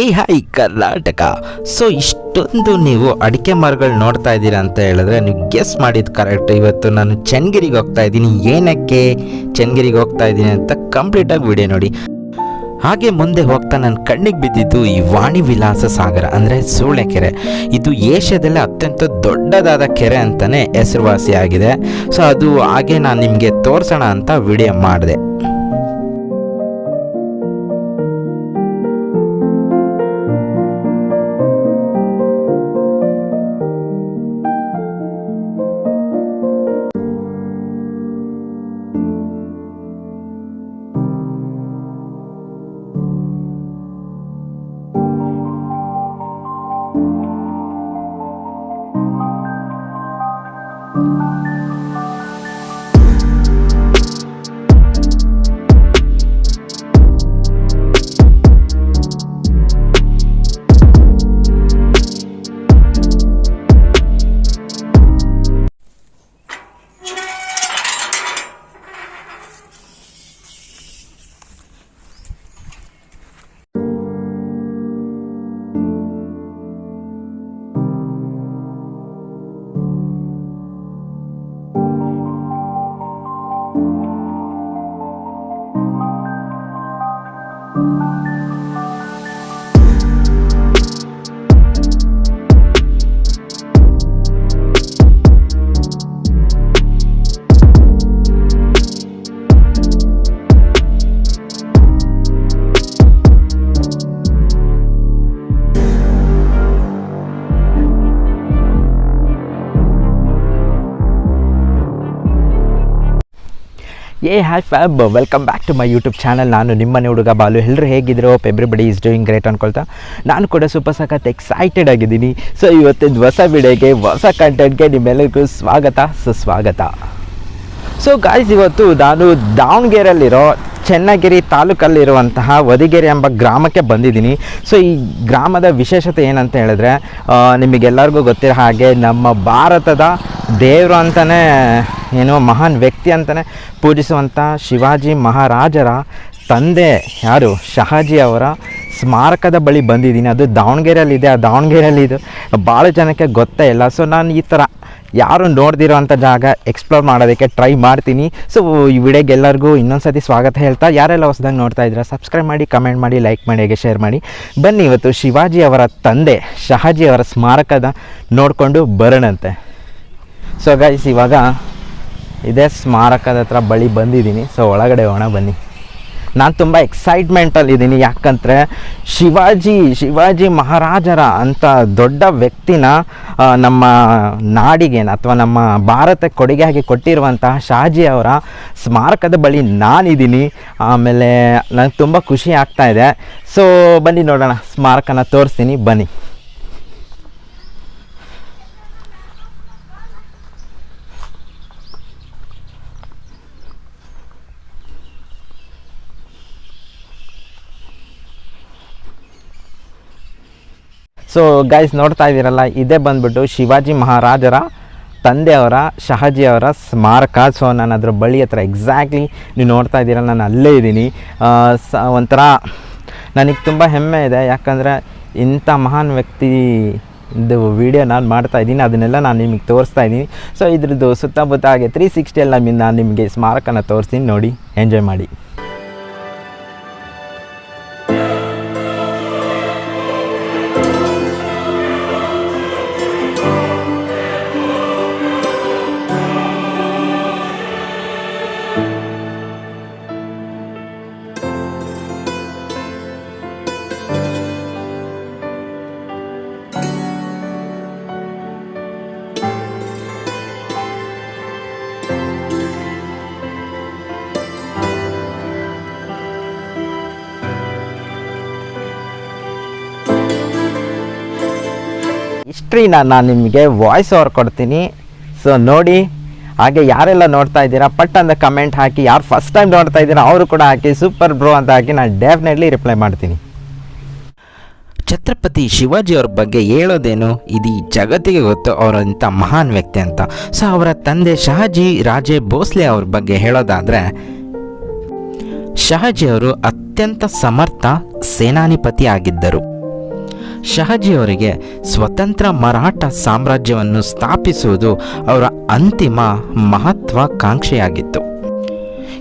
ಏ hi Karnataka. So ಇಷ್ಟೊಂದು ನೀವು ಅಡಿಕೆ ಮರಗಳು ನೋಡ್ತಾ ಇದ್ದೀರಾ ಅಂತ ಹೇಳಿದ್ರೆ ನೀವು ಗೆಸ್ ಮಾಡಿದ್ದು ಕರೆಕ್ಟ್ ಇವತ್ತು ನಾನು ಚೆನ್ನಗಿರಿಗೆ ಹೋಗ್ತಾ ಇದ್ದೀನಿ. ಏನಕ್ಕೆ ಚೆನ್ನಗಿರಿಗೆ ಹೋಗ್ತಾ ಇದ್ದೀನಿ ಅಂತ ಕಂಪ್ಲೀಟಾಗಿ ವಿಡಿಯೋ ನೋಡಿ. ಹಾಗೆ ಮುಂದೆ ಹೋಗ್ತಾ ನನ್ನ ಕಣ್ಣಿಗೆ ಬಿದ್ದಿದ್ದು ಈ ವಾಣಿ ವಿಲಾಸ ಸಾಗರ, ಅಂದರೆ ಸೂಳೆಕೆರೆ ಇದು ಏಷ್ಯಾದಲ್ಲೇ ಅತ್ಯಂತ ದೊಡ್ಡದಾದ ಕೆರೆ ಅಂತಲೇ ಹೆಸರುವಾಸಿಯಾಗಿದೆ. ಸೊ ಅದು ಹಾಗೆ ನಾನು ನಿಮಗೆ ತೋರಿಸೋಣ ಅಂತ ವಿಡಿಯೋ ಮಾಡಿದೆ. Hey hi fab welcome back to my YouTube channel ನಾನು ನಿಮ್ಮನೆ ಹುಡುಗ ಬಾಲು. ಎಲ್ಲರೂ ಹೇಗಿದ್ರು? ಎವ್ರಿಬಡಿ ಈಸ್ ಡೂಯಿಂಗ್ ಗ್ರೇಟ್ ಅನ್ಕೊಳ್ತಾ. ನಾನು ಕೂಡ ಸೂಪರ್ ಸಖತ್ ಎಕ್ಸೈಟೆಡ್ ಆಗಿದ್ದೀನಿ. ಸೊ ಇವತ್ತಿನ ಹೊಸ ವಿಡಿಯೋಗೆ, ಹೊಸ ಕಂಟೆಂಟ್ಗೆ ನಿಮ್ಮೆಲ್ಲರಿಗೂ ಸ್ವಾಗತ. ಸುಸ್ವಾಗತ ಸೊ ಗಾಯ್ಸ್ ಇವತ್ತು ನಾನು ದಾವಣಗೆರೆಯಲ್ಲಿರೋ ಚನ್ನಗಿರಿ ತಾಲೂಕಲ್ಲಿರುವಂತಹ ವದಿಗೆರೆ ಎಂಬ ಗ್ರಾಮಕ್ಕೆ ಬಂದಿದ್ದೀನಿ. ಸೊ ಈ ಗ್ರಾಮದ ವಿಶೇಷತೆ ಏನಂತ ಹೇಳಿದ್ರೆ ನಿಮಗೆಲ್ಲರಿಗೂ ಗೊತ್ತಿರೋ ಹಾಗೆ ನಮ್ಮ ಭಾರತದ ದೇವರು ಅಂತಲೇ ಏನೋ ಮಹಾನ್ ವ್ಯಕ್ತಿ ಅಂತಲೇ ಪೂಜಿಸುವಂಥ ಶಿವಾಜಿ ಮಹಾರಾಜರ ತಂದೆ ಯಾರು? ಶಹಾಜಿ ಅವರ ಸ್ಮಾರಕದ ಬಳಿ ಬಂದಿದ್ದೀನಿ. ಅದು ದಾವಣಗೆರೆಯಲ್ಲಿದೆ. ಆ ದಾವಣಗೆರೆಯಲ್ಲಿ ಇದು ಭಾಳ ಜನಕ್ಕೆ ಗೊತ್ತೇ ಇಲ್ಲ. ಸೊ ನಾನು ಈ ಥರ ಯಾರು ನೋಡ್ದಿರೋ ಅಂಥ ಜಾಗ ಎಕ್ಸ್ಪ್ಲೋರ್ ಮಾಡೋದಕ್ಕೆ ಟ್ರೈ ಮಾಡ್ತೀನಿ. ಸೊ ಈ ವಿಡಿಯೋಗೆ ಎಲ್ಲರಿಗೂ ಇನ್ನೊಂದು ಸತಿ ಸ್ವಾಗತ ಹೇಳ್ತಾ, ಯಾರೆಲ್ಲ ಹೊಸದಾಗಿ ನೋಡ್ತಾ ಇದ್ದೀರಾ ಸಬ್ಸ್ಕ್ರೈಬ್ ಮಾಡಿ ಕಮೆಂಟ್ ಮಾಡಿ ಲೈಕ್ ಮಾಡಿ, ಹಾಗೆ ಶೇರ್ ಮಾಡಿ. ಬನ್ನಿ ಇವತ್ತು ಶಿವಾಜಿ ಅವರ ತಂದೆ, ಶಹಾಜಿ ಅವರ ಸ್ಮಾರಕದ ನೋಡಿಕೊಂಡು ಬರೋಣಂತೆ. ಸೊ ಗೈಸ್ ಇವಾಗ ಇದೇ ಸ್ಮಾರಕದ ಹತ್ರ ಬಳಿ ಬಂದಿದ್ದೀನಿ. ಸೊ ಒಳಗಡೆ ಹೋಗೋಣ, ಬನ್ನಿ. ನಾನು ತುಂಬ ಎಕ್ಸೈಟ್ಮೆಂಟಲ್ಲಿದ್ದೀನಿ ಯಾಕಂದರೆ ಶಿವಾಜಿ ಶಿವಾಜಿ ಮಹಾರಾಜರ ಅಂಥ ದೊಡ್ಡ ವ್ಯಕ್ತಿನ ನಮ್ಮ ನಾಡಿಗೆ ಅಥವಾ ನಮ್ಮ ಭಾರತಕ್ಕೆ ಕೊಡುಗೆಯಾಗಿ ಕೊಟ್ಟಿರುವಂತಹ ಶಾಜಿ ಅವರ ಸ್ಮಾರಕದ ಬಳಿ ನಾನಿದ್ದೀನಿ ಆಮೇಲೆ ನನಗೆ ತುಂಬ ಖುಷಿ ಆಗ್ತಾ ಇದೆ. ಸೊ ಬನ್ನಿ ನೋಡೋಣ. ಸ್ಮಾರಕನ ತೋರಿಸ್ತೀನಿ. ಬನ್ನಿ. ಸೊ ಗೈಸ್ ನೋಡ್ತಾ ಇದ್ದೀರಲ್ಲ, ಇದೇ ಬಂದ್ಬಿಟ್ಟು ಶಿವಾಜಿ ಮಹಾರಾಜರ ತಂದೆಯವರ, ಶಹಾಜಿಯವರ ಸ್ಮಾರಕ. ಸೊ ನಾನು ಅದರ ಬಳಿ ಹತ್ರ ಎಕ್ಸಾಕ್ಟ್ಲಿ ನೀವು ನೋಡ್ತಾ ಇದ್ದೀರಲ್ಲ, ನಾನು ಅಲ್ಲೇ ಇದ್ದೀನಿ. ಸ, ಒಂಥರ ನನಗೆ ತುಂಬ ಹೆಮ್ಮೆ ಇದೆ. ಯಾಕಂದರೆ ಇಂಥ ಮಹಾನ್ ವ್ಯಕ್ತಿ ಇದು ವಿಡಿಯೋ ನಾನು ಮಾಡ್ತಾ ಇದ್ದೀನಿ, ಅದನ್ನೆಲ್ಲ ನಾನು ನಿಮಗೆ ತೋರಿಸ್ತಾ ಇದ್ದೀನಿ. ಸೊ ಇದ್ರದ್ದು ಸುತ್ತಮುತ್ತ ಹಾಗೆ ತ್ರೀ ಸಿಕ್ಸ್ಟಿ ಎಲ್ಲ ನಾನು ನಿಮಗೆ ಸ್ಮಾರಕನ ತೋರಿಸ್ತೀನಿ. ನೋಡಿ ಎಂಜಾಯ್ ಮಾಡಿ. ಹಿಸ್ಟ್ರಿನ ನಾನು ನಿಮಗೆ ವಾಯ್ಸ್ ಓವರ್ ಕೊಡ್ತೀನಿ. ಸೊ ನೋಡಿ, ಹಾಗೆ ಯಾರೆಲ್ಲ ನೋಡ್ತಾ ಇದ್ದೀರಾ, ಪಟ್ ಅಂತ ಕಮೆಂಟ್ ಹಾಕಿ, ಯಾರು ಫಸ್ಟ್ ಟೈಮ್ ನೋಡ್ತಾ ಇದ್ದೀರಾ, ಅವರು ಕೂಡ ಹಾಕಿ ಸೂಪರ್ ಬ್ರೋ ಅಂತ ಹಾಕಿ ನಾನು ಡೆಫಿನೆಟ್ಲಿ ರಿಪ್ಲೈ ಮಾಡ್ತೀನಿ. ಛತ್ರಪತಿ ಶಿವಾಜಿ ಅವ್ರ ಬಗ್ಗೆ ಹೇಳೋದೇನು? ಇದು ಜಗತ್ತಿಗೆ ಗೊತ್ತು ಅವರಂಥ ಮಹಾನ್ ವ್ಯಕ್ತಿ ಅಂತ. ಸೊ ಅವರ ತಂದೆ ಶಹಾಜಿ ರಾಜೇ ಭೋಸ್ಲೆ ಅವ್ರ ಬಗ್ಗೆ ಹೇಳೋದಾದರೆ, ಶಹಾಜಿ ಅವರು ಅತ್ಯಂತ ಸಮರ್ಥ ಸೇನಾನಿಪತಿ ಆಗಿದ್ದರು. ಶಹಾಜಿಯವರಿಗೆ ಸ್ವತಂತ್ರ ಮರಾಠ ಸಾಮ್ರಾಜ್ಯವನ್ನು ಸ್ಥಾಪಿಸುವುದು ಅವರ ಅಂತಿಮ ಮಹತ್ವಾಕಾಂಕ್ಷೆಯಾಗಿತ್ತು.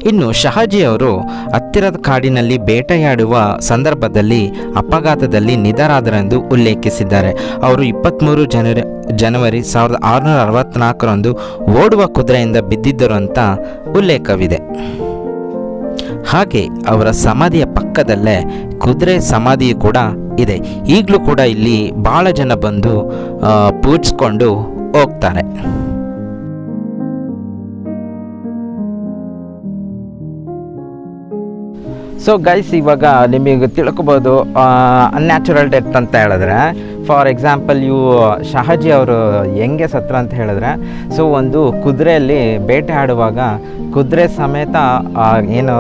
ಇನ್ನು ಶಹಾಜಿಯವರು ಹತ್ತಿರದ ಕಾಡಿನಲ್ಲಿ ಬೇಟೆಯಾಡುವ ಸಂದರ್ಭದಲ್ಲಿ ಅಪಘಾತದಲ್ಲಿ ನಿಧರಾದರೆಂದು ಉಲ್ಲೇಖಿಸಿದ್ದಾರೆ. ಅವರು ಇಪ್ಪತ್ತ್ಮೂರು ಜನವರಿ ಜನವರಿ ಸಾವಿರದ ಆರುನೂರ ಅರವತ್ತ್ನಾಲ್ಕರಂದು ಓಡುವ ಕುದುರೆಯಿಂದ ಬಿದ್ದಿದ್ದರು ಅಂತ ಉಲ್ಲೇಖವಿದೆ. ಹಾಗೆ ಅವರ ಸಮಾಧಿಯ ಪಕ್ಕದಲ್ಲೇ ಕುದುರೆ ಸಮಾಧಿಯು ಕೂಡ ಇದೆ. ಈಗಲೂ ಕೂಡ ಇಲ್ಲಿ ಭಾಳ ಜನ ಬಂದು ಪೂಜಿಸ್ಕೊಂಡು ಹೋಗ್ತಾರೆ. ಸೊ ಗೈಸ್ ಇವಾಗ ನಿಮಗೆ ತಿಳ್ಕೊಬೋದು ಅನ್ಯಾಚುರಲ್ ಡೆತ್ ಅಂತ ಹೇಳಿದ್ರೆ ಫಾರ್ ಎಕ್ಸಾಂಪಲ್ ಇವು ಶಹಾಜಿ ಅವರು ಹೆಂಗೆ ಸತ್ರ ಅಂತ ಹೇಳಿದ್ರೆ ಸೊ ಒಂದು ಕುದುರೆಯಲ್ಲಿ ಬೇಟೆ ಆಡುವಾಗ ಕುದುರೆ ಸಮೇತ ಏನು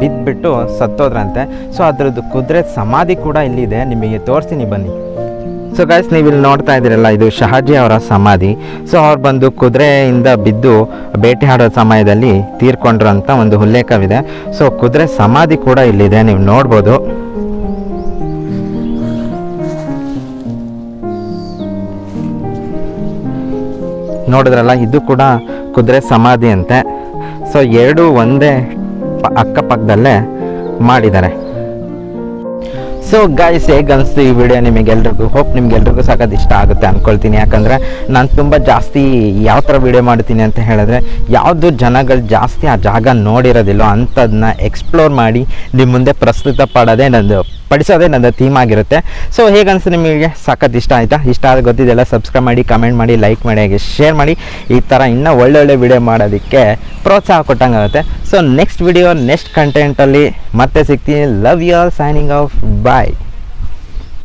ಬಿದ್ದುಬಿಟ್ಟು ಸತ್ತೋದ್ರಂತೆ. ಸೊ ಅದರದ್ದು ಕುದುರೆ ಸಮಾಧಿ ಕೂಡ ಇಲ್ಲಿದೆ. ನಿಮಗೆ ತೋರಿಸ್ತೀನಿ ಬನ್ನಿ. ಸೊ ಗೈಸ್ ನೀವು ಇಲ್ಲಿ ನೋಡ್ತಾ ಇದ್ದೀರಲ್ಲ, ಇದು ಶಹಾಜಿ ಅವರ ಸಮಾಧಿ. ಸೊ ಅವ್ರು ಬಂದು ಕುದುರೆಯಿಂದ ಬಿದ್ದು ಭೇಟಿ ಆಡೋ ಸಮಯದಲ್ಲಿ ತೀರ್ಕೊಂಡ್ರು ಅಂತ ಒಂದು ಉಲ್ಲೇಖವಿದೆ. ಸೊ ಕುದುರೆ ಸಮಾಧಿ ಕೂಡ ಇಲ್ಲಿದೆ. ನೀವು ನೋಡ್ಬೋದು. ನೋಡಿದ್ರಲ್ಲ, ಇದು ಕೂಡ ಕುದುರೆ ಸಮಾಧಿ ಅಂತೆ. ಸೊ ಎರಡು ಒಂದೇ ಅಕ್ಕಪಕ್ಕದಲ್ಲೇ ಮಾಡಿದ್ದಾರೆ. ಸೊ ಗಾಯ್ಸ್ ಹೇಗೆ ಅನಿಸ್ತು ಈ ವಿಡಿಯೋ ನಿಮಗೆಲ್ರಿಗೂ? ಹೋಪ್ ನಿಮ್ಗೆಲ್ರಿಗೂ ಸಖತ್ ಇಷ್ಟ ಆಗುತ್ತೆ ಅಂದ್ಕೊಳ್ತೀನಿ ಯಾಕಂದರೆ ನಾನು ತುಂಬ ಜಾಸ್ತಿ ಯಾವ ಥರ ವಿಡಿಯೋ ಮಾಡ್ತೀನಿ ಅಂತ ಹೇಳಿದ್ರೆ, ಯಾವುದು ಜನಗಳು ಜಾಸ್ತಿ ಆ ಜಾಗ ನೋಡಿರೋದಿಲ್ಲೋ ಅಂಥದನ್ನ ಎಕ್ಸ್ಪ್ಲೋರ್ ಮಾಡಿ ನಿಮ್ಮ ಮುಂದೆ ಪ್ರಸ್ತುತ ಪಡೋದೇ ನಂದು, ಪಡಿಸೋದೇ ನನ್ನ ಥೀಮ್ ಆಗಿರುತ್ತೆ. ಸೊ ಹೇಗೆ ಅನಿಸ್ತು ನಿಮಗೆ? ಸಾಕತ್ತು ಇಷ್ಟ ಆಯಿತಾ? ಇಷ್ಟ ಆದ ಗೊತ್ತಿದೆಲ್ಲ ಸಬ್ಸ್ಕ್ರೈಬ್ ಮಾಡಿ ಕಮೆಂಟ್ ಮಾಡಿ ಲೈಕ್ ಮಾಡಿ, ಹಾಗೆ ಶೇರ್ ಮಾಡಿ. ಈ ಥರ ಇನ್ನೂ ಒಳ್ಳೊಳ್ಳೆ ವಿಡಿಯೋ ಮಾಡೋದಕ್ಕೆ ಪ್ರೋತ್ಸಾಹ ಕೊಟ್ಟಂಗೆ ಆಗುತ್ತೆ ಸೊ ನೆಕ್ಸ್ಟ್ ವಿಡಿಯೋ ನೆಕ್ಸ್ಟ್ ಕಂಟೆಂಟಲ್ಲಿ ಮತ್ತೆ ಸಿಗ್ತೀನಿ. Love you all signing off bye